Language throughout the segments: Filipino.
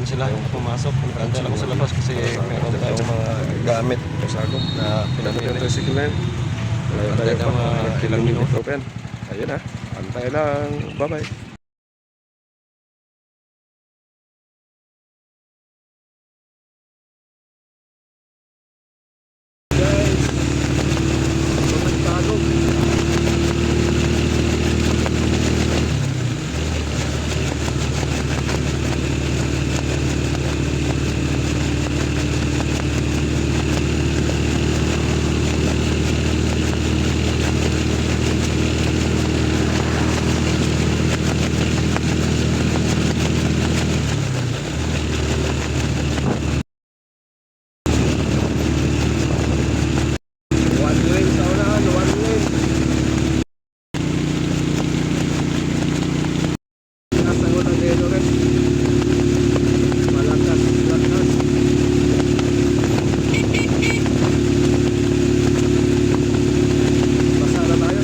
Diyan sila pumasok. Puntahan sila ko sa labas kasi meron tayong mga gamit na pinamili. tricycle. Wala tayo pa. Ilang minuto. Ayun na. Antay lang. Bye-bye. Dito rin. Malakas, malakas. Basa na tayo.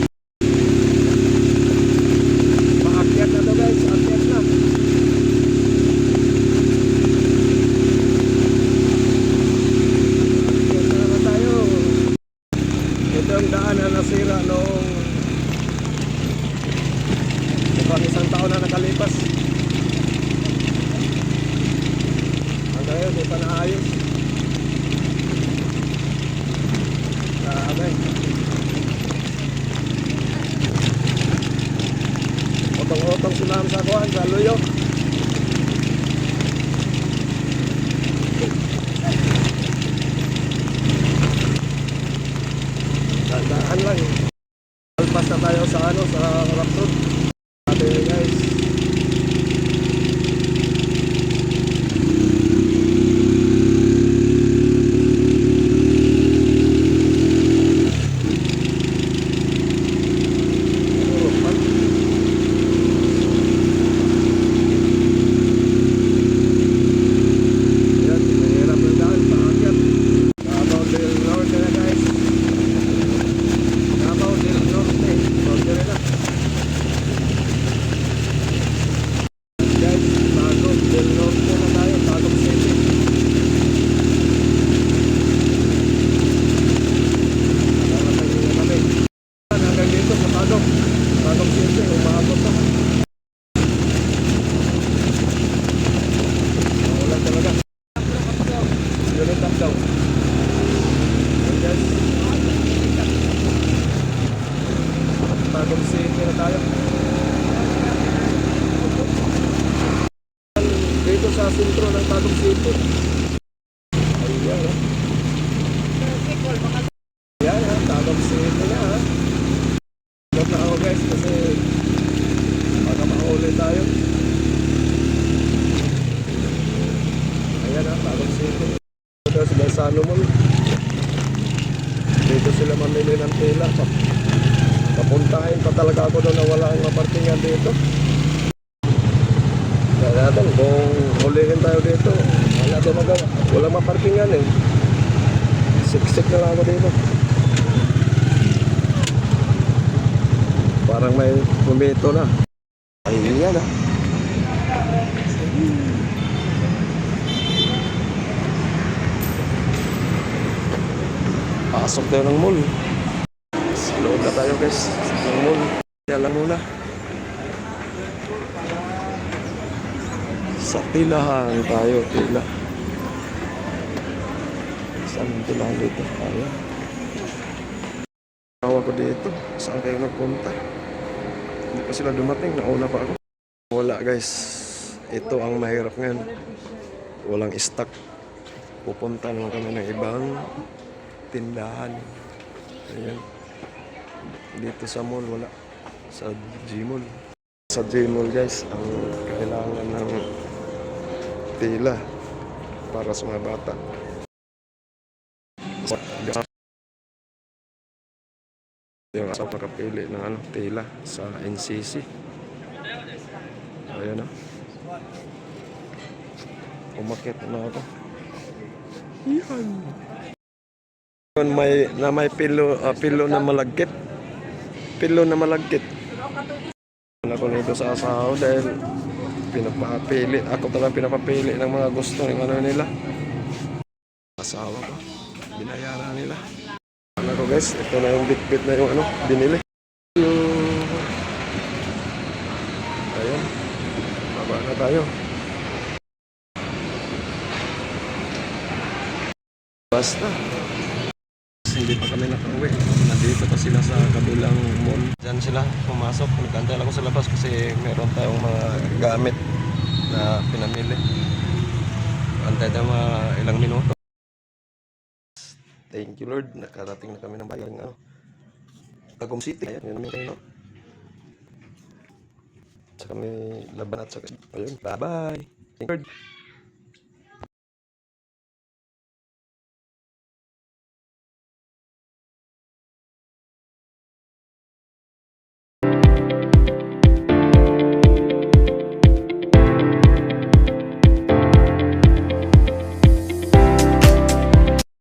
Maakyat na to guys, akyat na. Akyat na naman tayo. Ito ang daan na nasira noong mukhang isang taon na nakalipas. Hanggang ngayon, di pa naayos. Grabe. Otong-otong sila sa kuhan, sa luyo. Dandaan lang. Alpas na tayo sa ano, sa road. Sabi guys. Puro pan. Ayan, mahirap ang daan, paakyat. Davao del Norte na guys. Davao del Norte. Norte rin na. Guys, Tagum del Norte na tayo. Tagum City. Nakarating na kami. Hanggang dito sa Tagum. Tagum City. Umabot na. Wala talaga. Yun ang top down. Ayan, guys. Tagum City na tayo. Dito sa sentro ng Tagum City. Ayan, ha. Ayan, ha. Tagum City na, ha. Look na ako, guys, kasi baka mahuli tayo. Ayan, ha. Tagum City. Ito sila sa Salomon. Dito sila mamili ng tela. Pa- Papuntahin pa talaga ako doon na wala ang maparkingan dito. Kaya natin, kung hulihin tayo dito, wala tayo magawa. Walang maparkingan eh. Siksik na lang ako dito. Parang may pumito na. Ayun yan ah. Pasok tayo ng mall. Tayo guys. Ng mall. Kaya lang muna. Sa pilahan tayo. Pila. Saan ang pilahan dito? Ayan. Tawa ko dito. Saan kayo nagpunta? Hindi pa sila dumating. Nauna pa ako. Wala guys. Ito ang mahirap ngayon. Walang stock. Pupunta naman kami ng ibang tindahan. Ayan. Dito sa mall wala. Sa Gmall. Sa Gmall guys, ang kailangan ng tila para sa mga bata. Yung asaw nakapili ng ano, tila sa NCC. Ayan na. Umakit na ako. Yan. May na may pilo ah, pilo na malagkit. Pilo na malagkit. Ako nito sa asawa dahil pinapapili. Ako talaga pinapapili ng mga gusto ng ano nila. Asawa ko. Binayaran nila. Ano ko guys, ito na yung bitbit na yung ano, binili. Ayun. Baba na tayo. Basta. Hindi pa kami nakauwi. Nandito pa sila sa kabilang mall. Diyan sila pumasok. Nagkantay ako sa labas kasi meron tayong mga gamit na pinamili. Antay tayo mga ilang minuto. Thank you Lord. Nakarating na kami ng bayan ano. Tagum City. Ayan, yun namin kayo. Sa kami laban at sa Ayun. Bye-bye. Thank you Lord.